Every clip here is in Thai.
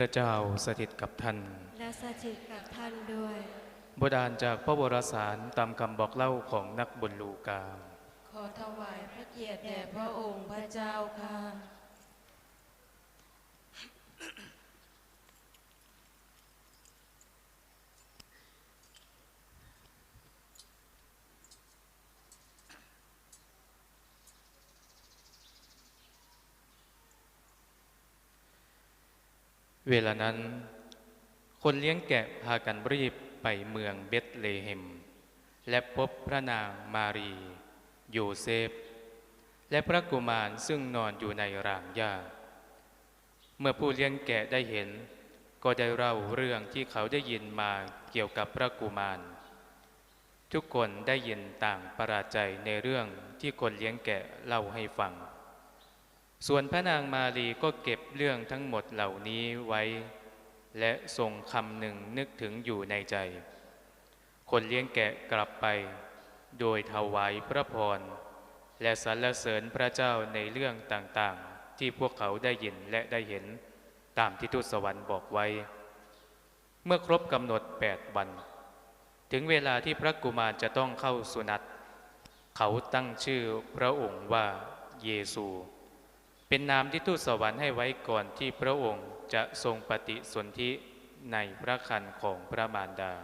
ระเจ้าสถิตกับท่าน และสถิตกับท่านด้วยบทอ่านจากพระวรสารตามคำบอกเล่าของนักบุญลูกา ขอถวายพระเกียรติแด่พระองค์พระเจ้าค่ะ เวลานั้น คนเลี้ยงแกะพากันรีบไปเมืองเบธเลเฮม และพบพระนางมารี โยเซฟ และพระกุมารซึ่งนอนอยู่ในรางหญ้า เมื่อผู้เลี้ยงแกะได้เห็น ก็ได้เล่าเรื่องที่เขาได้ยินมาเกี่ยวกับพระกุมาร ทุกคนได้ยินต่างประหลาดใจในเรื่องที่คนเลี้ยงแกะเล่าให้ฟัง ส่วนพระนางมารีก็เก็บเรื่องทั้งหมดเหล่านี้ไว้ และทรงคำหนึ่งนึกถึงอยู่ในใจ คนเลี้ยงแกะกลับไป โดยถวายพระพร และสรรเสริญพระเจ้าในเรื่องต่างๆ ที่พวกเขาได้ยินและได้เห็นตามที่ทูตสวรรค์บอกไว้ เมื่อครบกำหนดแปดวัน ถึงเวลาที่พระกุมารจะต้องเข้าสุนัตเขาตั้งชื่อพระองค์ว่าเยซู เป็นนามที่ทูตสวรรค์ให้ไว้ก่อนที่พระองค์จะทรงปฏิสนธิในพระคันของพระมารดา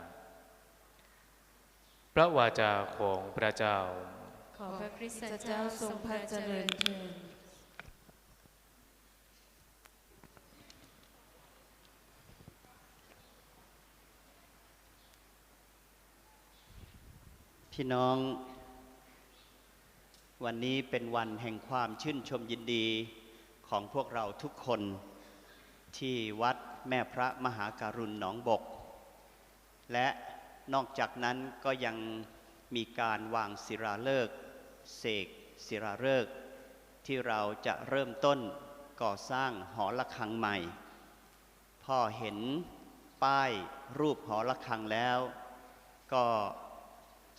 พระวาจาของพระเจ้า ขอพระคริสตเจ้าทรงพระเจริญเถิดพี่น้อง วันนี้เป็นวันแห่งความชื่นชมยินดีของพวกเราทุกคน ที่วัดแม่พระมหาการุณหนองบก และนอกจากนั้นก็ยังมีการวางศิลาฤกษ์เสกศิลาฤกษ์ที่เราจะเริ่มต้นก่อสร้างหอระฆังใหม่พอเห็นป้ายรูปหอระฆังแล้ว ก็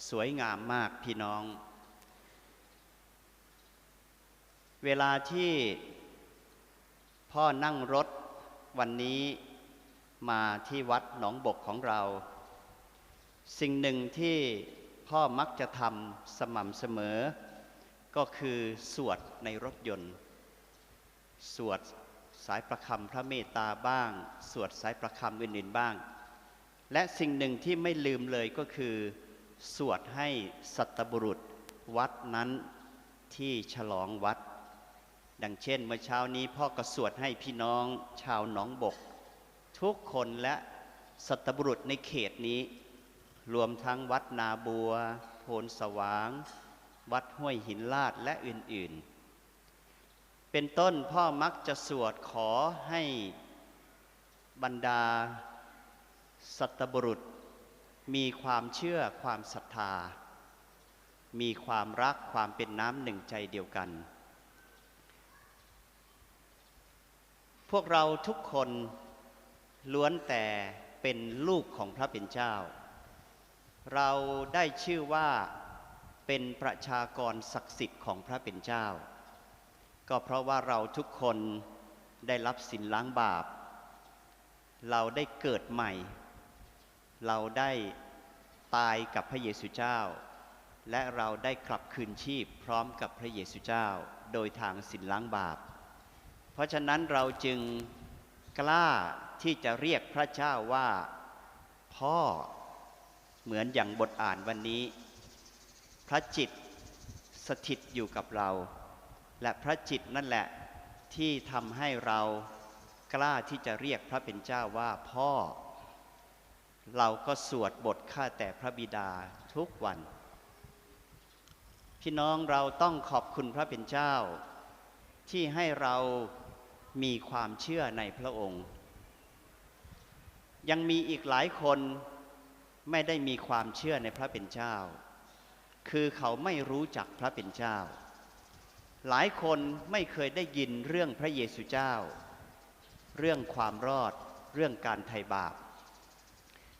สวยงามมากพี่น้อง เวลาที่พ่อนั่งรถวันนี้มาที่วัดหนองบกของเรา สิ่งหนึ่งที่พ่อมักจะทำสม่ำเสมอ ก็คือสวดในรถยนต์ สวดสายประคำพระเมตตาบ้าง สวดสายประคำอื่นๆบ้าง และสิ่งหนึ่งที่ไม่ลืมเลยก็คือ สวดให้สัตบุรุษวัดนั้นที่ฉลองวัด ดังเช่น เมื่อเช้านี้พ่อก็สวดให้พี่น้องชาวหนองบก ทุกคนและสัตบุรุษในเขตนี้ รวมทั้งวัดนาบัว โพนสว่าง วัดห้วยหินลาดและอื่นๆ เป็นต้นพ่อมักจะสวดขอให้บรรดา สัตบุรุษ มีความเชื่อความศรัทธา มีความรักความเป็นน้ำหนึ่งใจเดียวกัน พวกเราทุกคนล้วนแต่เป็นลูกของพระเป็นเจ้า เราได้ชื่อว่าเป็นประชากรศักดิ์สิทธิ์ของพระเป็นเจ้า ก็เพราะว่าเราทุกคนได้รับสินล้างบาป เราได้เกิดใหม่ เราได้ตายกับพระเยซูเจ้า และเราได้กลับคืนชีพพร้อมกับพระเยซูเจ้า โดยทางสินล้างบาป เพราะฉะนั้นเราจึงกล้าที่จะเรียกพระเจ้าว่าพ่อเหมือนอย่างบทอ่านวันนี้ พระจิตสถิตอยู่กับเรา และพระจิตนั่นแหละที่ทำให้เรากล้าที่จะเรียกพระเป็นเจ้าว่าพ่อ เราก็สวดบทข้าแต่พระบิดาทุกวัน พี่น้องเราต้องขอบคุณพระเป็นเจ้า ที่ให้เรา มีความเชื่อในพระองค์ ยังมีอีกหลายคนไม่ได้มีความเชื่อในพระเป็นเจ้า คือเขาไม่รู้จักพระเป็นเจ้า หลายคนไม่เคยได้ยินเรื่องพระเยซูเจ้า เรื่องความรอด เรื่องการไถ่บาป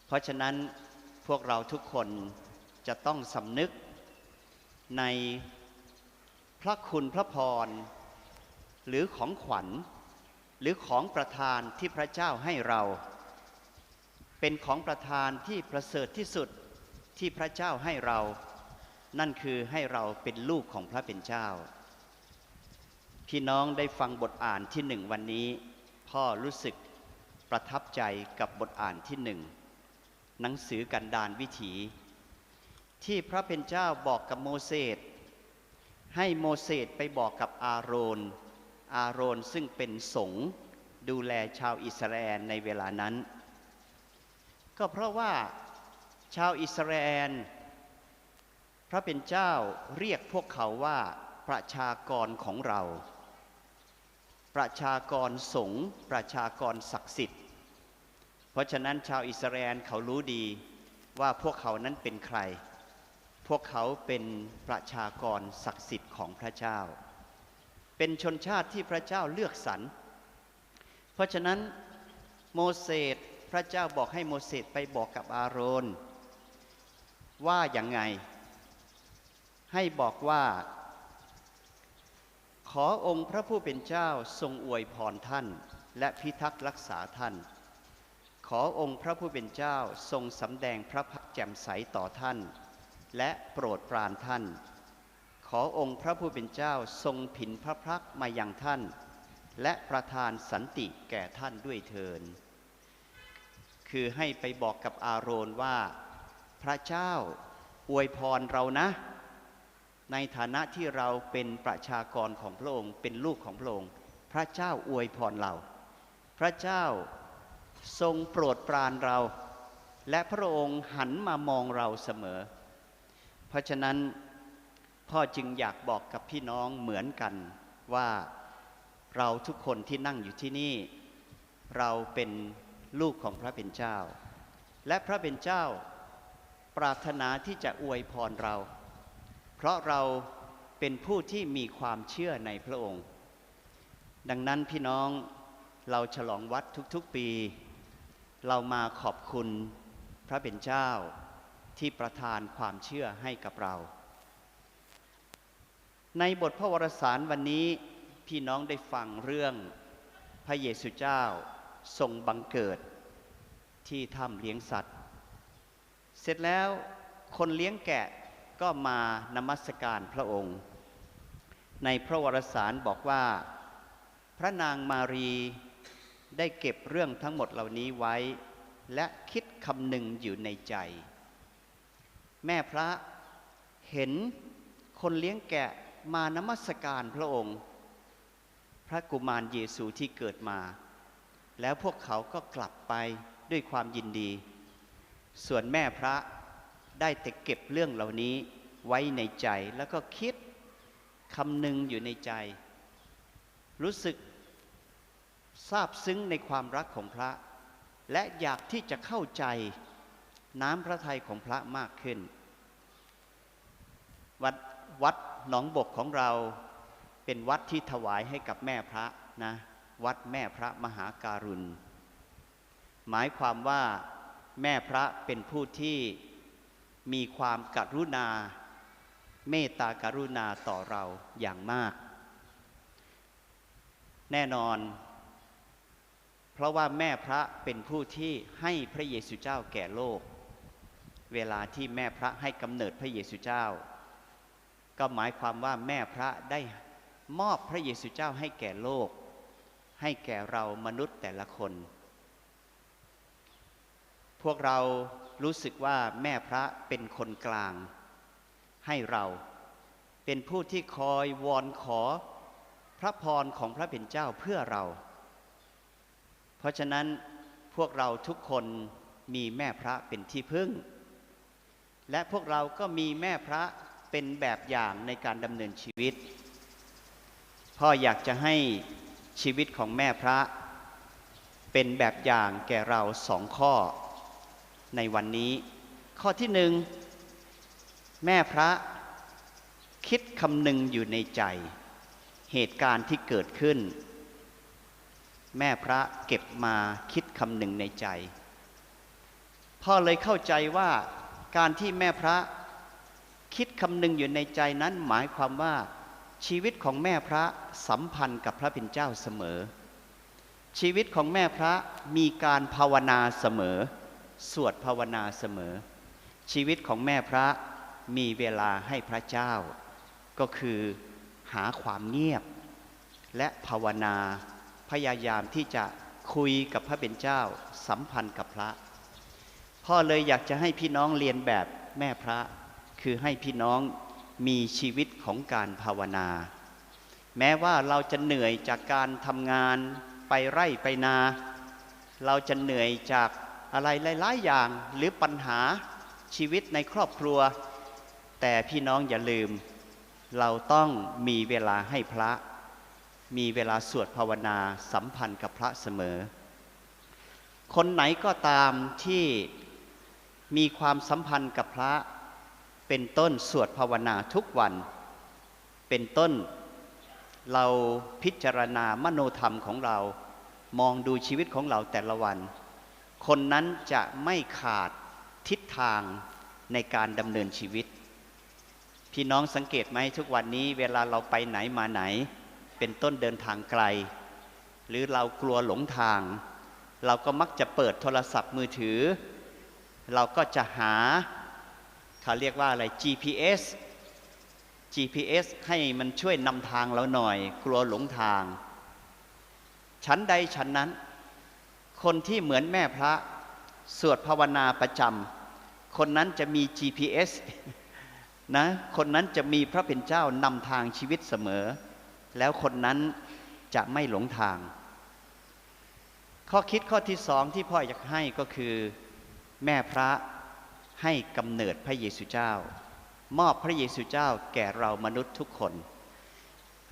เพราะฉะนั้นพวกเราทุกคนจะต้องสำนึกในพระคุณพระพรหรือของขวัญ รือของประทานที่พระเจ้าให้เรา เป็นของประทานที่ประเสริฐที่สุดที่พระเจ้าให้เรา นั่นคือให้เราเป็นลูกของพระเป็นเจ้า พี่น้องได้ฟังบทอ่านที่หนึ่งวันนี้ พ่อรู้สึกประทับใจกับบทอ่านที่หนึ่งหนังสือกันดานวิถี ที่พระเป็นเจ้าบอกกับโมเสสให้โมเสสไปบอกกับอาโรน อาโรนซึ่งเป็นสงฆ์ดูแลชาวอิสราเอลในเวลานั้น ก็เพราะว่าชาวอิสราเอลพระเป็นเจ้าเรียกพวกเขาว่าประชากรของเรา ประชากรสงฆ์ประชากรศักดิ์สิทธิ์ เพราะฉะนั้นชาวอิสราเอลเขารู้ดีว่าพวกเขานั้นเป็นใคร พวกเขาเป็นประชากรศักดิ์สิทธิ์ของพระเจ้า เป็นชนชาติที่พระเจ้าเลือกสรร เพราะฉะนั้นโมเสสพระเจ้าบอกให้โมเสสไปบอกกับอาโรนว่าอย่างไง ให้บอกว่า ขอองค์พระผู้เป็นเจ้าทรงอวยพรท่าน และพิทักษ์รักษาท่าน ขอองค์พระผู้เป็นเจ้าทรงสำแดงพระพักตร์แจ่มใสต่อท่าน และโปรดปรานท่าน อองค์พระผู้เป็นเจ้าทรงผินพระพักมายังท่าน และประทานสันติแก่ท่านด้วยเทิน คือให้ไปบอกกับอาโรนว่า พระเจ้าอวยพรเรานะ ในฐานะที่เราเป็นประชากรของพระองค์ เป็นลูกของพระองค์ พระเจ้าอวยพรเรา พระเจ้าทรงโปรดปรานเรา และพระองค์หันมามองเราเสมอ เพราะฉะนั้น พ่อจึงอยากบอกกับพี่น้องเหมือนกันว่าเราทุกคนที่นั่งอยู่ที่นี่ เราเป็นลูกของพระเป็นเจ้า และพระเป็นเจ้าปรารถนาที่จะอวยพรเรา เพราะเราเป็นผู้ที่มีความเชื่อในพระองค์ ดังนั้นพี่น้องเราฉลองวัดทุกๆปี เรามาขอบคุณพระเป็นเจ้าที่ประทานความเชื่อให้กับเรา ในบทพระวรสารวันนี้พี่น้องได้ฟังเรื่องพระเยซูเจ้าทรงบังเกิดที่ถ้ำเลี้ยงสัตว์ เสร็จแล้วคนเลี้ยงแกะก็มานมัสการพระองค์ ในพระวรสารบอกว่า พระนางมารีได้เก็บเรื่องทั้งหมดเหล่านี้ไว้ และคิดคำหนึ่งอยู่ในใจ แม่พระเห็นคนเลี้ยงแกะ มานมัสการพระองค์ พระกุมารเยซูที่เกิดมา แล้วพวกเขาก็กลับไปด้วยความยินดี ส่วนแม่พระได้แต่เก็บเรื่องเหล่านี้ไว้ในใจแล้วก็คิดคำหนึ่งอยู่ในใจ รู้สึกซาบซึ้งในความรักของพระ และอยากที่จะเข้าใจน้ำพระทัยของพระมากขึ้น วัดวัด หนองบกของเราเป็นวัดที่ถวายให้กับแม่พระนะวัดแม่พระมหาการุณ หมายความว่าแม่พระเป็นผู้ที่มีความกรุณา เมตตากรุณาต่อเราอย่างมาก แน่นอน เพราะว่าแม่พระเป็นผู้ที่ให้พระเยซูเจ้าแก่โลก เวลาที่แม่พระให้กำเนิดพระเยซูเจ้า ก็หมายความว่าแม่พระได้มอบพระเยซูเจ้าให้แก่โลก ให้แก่เรามนุษย์แต่ละคน พวกเรารู้สึกว่าแม่พระเป็นคนกลาง ให้เราเป็นผู้ที่คอยวอนขอพระพรของพระเป็นเจ้าเพื่อเรา เพราะฉะนั้นพวกเราทุกคนมีแม่พระเป็นที่พึ่ง และพวกเราก็มีแม่พระ เป็นแบบอย่างในการดำเนินชีวิต พ่ออยากจะให้ชีวิตของแม่พระ เป็นแบบอย่างแก่เราสองข้อในวันนี้ ข้อที่หนึ่งแม่พระคิดคำหนึ่งอยู่ในใจ เหตุการณ์ที่เกิดขึ้น แม่พระเก็บมาคิดคำหนึ่งในใจ พ่อเลยเข้าใจว่าการที่แม่พระ คิดคำหนึ่งอยู่ในใจนั้นหมายความว่าชีวิตของแม่พระสัมพันธ์กับพระเป็นเจ้าเสมอ ชีวิตของแม่พระมีการภาวนาเสมอ สวดภาวนาเสมอ ชีวิตของแม่พระมีเวลาให้พระเจ้า ก็คือหาความเงียบ และภาวนาพยายามที่จะคุยกับพระเป็นเจ้าสัมพันธ์กับพระ พ่อเลยอยากจะให้พี่น้องเรียนแบบแม่พระ คือให้พี่น้องมีชีวิตของการภาวนา แม้ว่าเราจะเหนื่อยจากการทำงานไปไร่ไปนา เราจะเหนื่อยจากอะไรหลาย ๆ อย่างหรือปัญหาชีวิตในครอบครัว แต่พี่น้องอย่าลืม เราต้องมีเวลาให้พระ มีเวลาสวดภาวนาสัมพันธ์กับพระเสมอ คนไหนก็ตามที่มีความสัมพันธ์กับพระ เป็นต้นสวดภาวนาทุกวัน เป็นต้นเราพิจารณามโนธรรมของเรา มองดูชีวิตของเราแต่ละวัน คนนั้นจะไม่ขาดทิศทางในการดำเนินชีวิต พี่น้องสังเกตไหมทุกวันนี้เวลาเราไปไหนมาไหน เป็นต้นเดินทางไกล หรือเรากลัวหลงทาง เราก็มักจะเปิดโทรศัพท์มือถือ เราก็จะหา เขาเรียกว่าอะไร GPS GPS ให้มันช่วยนำทางเราหน่อย กลัวหลงทาง ชั้นใดชั้นนั้น คนที่เหมือนแม่พระ สวดภาวนาประจำคนนั้นจะมี GPS นะคนนั้นจะมีพระเป็นเจ้านำทางชีวิตเสมอ แล้วคนนั้นจะไม่หลงทาง ข้อคิดข้อที่สองที่พ่ออยากให้ก็คือแม่พระ ให้กำเนิดพระเยซูเจ้า มอบพระเยซูเจ้าแก่เรามนุษย์ทุกคน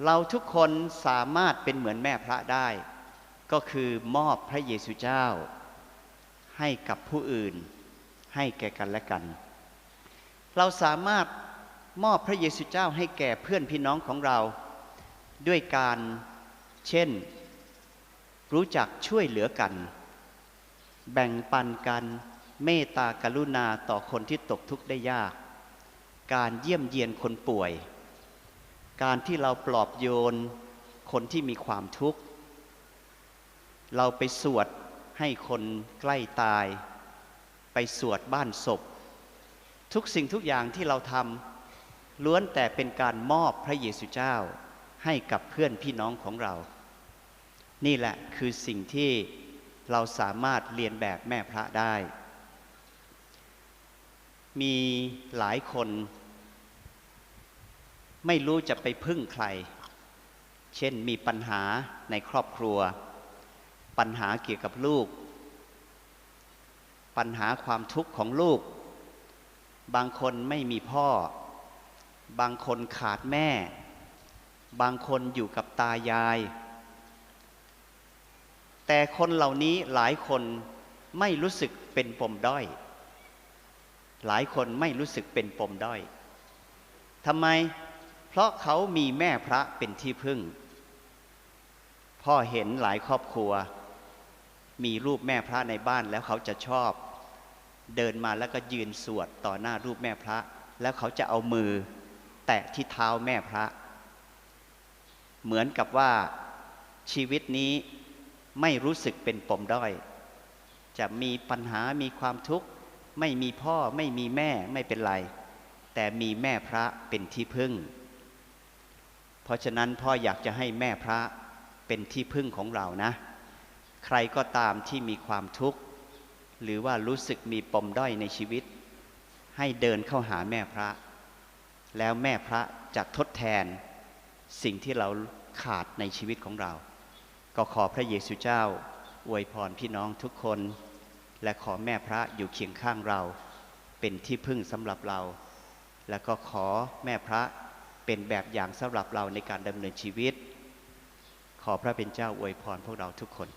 เราทุกคนสามารถเป็นเหมือนแม่พระได้ ก็คือมอบพระเยซูเจ้า ให้กับผู้อื่น ให้แก่กันและกัน เราสามารถมอบพระเยซูเจ้าให้แก่เพื่อนพี่น้องของเรา ด้วยการเช่น รู้จักช่วยเหลือกัน แบ่งปันกัน เมตตากรุณาต่อคนที่ตกทุกข์ได้ยาก การเยี่ยมเยียนคนป่วย การที่เราปลอบโยนคนที่มีความทุกข์ เราไปสวดให้คนใกล้ตาย ไปสวดบ้านศพ ทุกสิ่งทุกอย่างที่เราทำล้วนแต่เป็นการมอบพระเยซูเจ้าให้กับเพื่อนพี่น้องของเรา นี่แหละคือสิ่งที่เราสามารถเรียนแบบแม่พระได้ มีหลายคน ไม่รู้จะไปพึ่งใคร เช่นมีปัญหาในครอบครัว ปัญหาเกี่ยวกับลูก ปัญหาความทุกข์ของลูก บางคนไม่มีพ่อ บางคนขาดแม่ บางคนอยู่กับตายาย แต่คนเหล่านี้หลายคนไม่รู้สึกเป็นปมด้อย หลายคนไม่รู้สึกเป็นปมด้อยทำไม เพราะเขามีแม่พระเป็นที่พึ่ง พ่อเห็นหลายครอบครัว มีรูปแม่พระในบ้านแล้วเขาจะชอบ เดินมาแล้วก็ยืนสวดต่อหน้ารูปแม่พระ แล้วเขาจะเอามือ แตะที่เท้าแม่พระ เหมือนกับว่าชีวิตนี้ไม่รู้สึกเป็นปมด้อย จะมีปัญหามีความทุกข์ ไม่มีพ่อไม่มีแม่ไม่เป็นไร แต่มีแม่พระเป็นที่พึ่ง เพราะฉะนั้นพ่ออยากจะให้แม่พระเป็นที่พึ่งของเรานะ ใครก็ตามที่มีความทุกข์ หรือว่ารู้สึกมีปมด้อยในชีวิต ให้เดินเข้าหาแม่พระ แล้วแม่พระจะทดแทนสิ่งที่เราขาดในชีวิตของเรา ก็ขอพระเยซูเจ้าอวยพรพี่น้องทุกคน และขอแม่พระอยู่เคียงข้างเรา เป็นที่พึ่งสำหรับเรา และก็ขอแม่พระเป็นแบบอย่างสำหรับเราในการดำเนินชีวิต ขอพระเป็นเจ้าอวยพรพวกเราทุกคน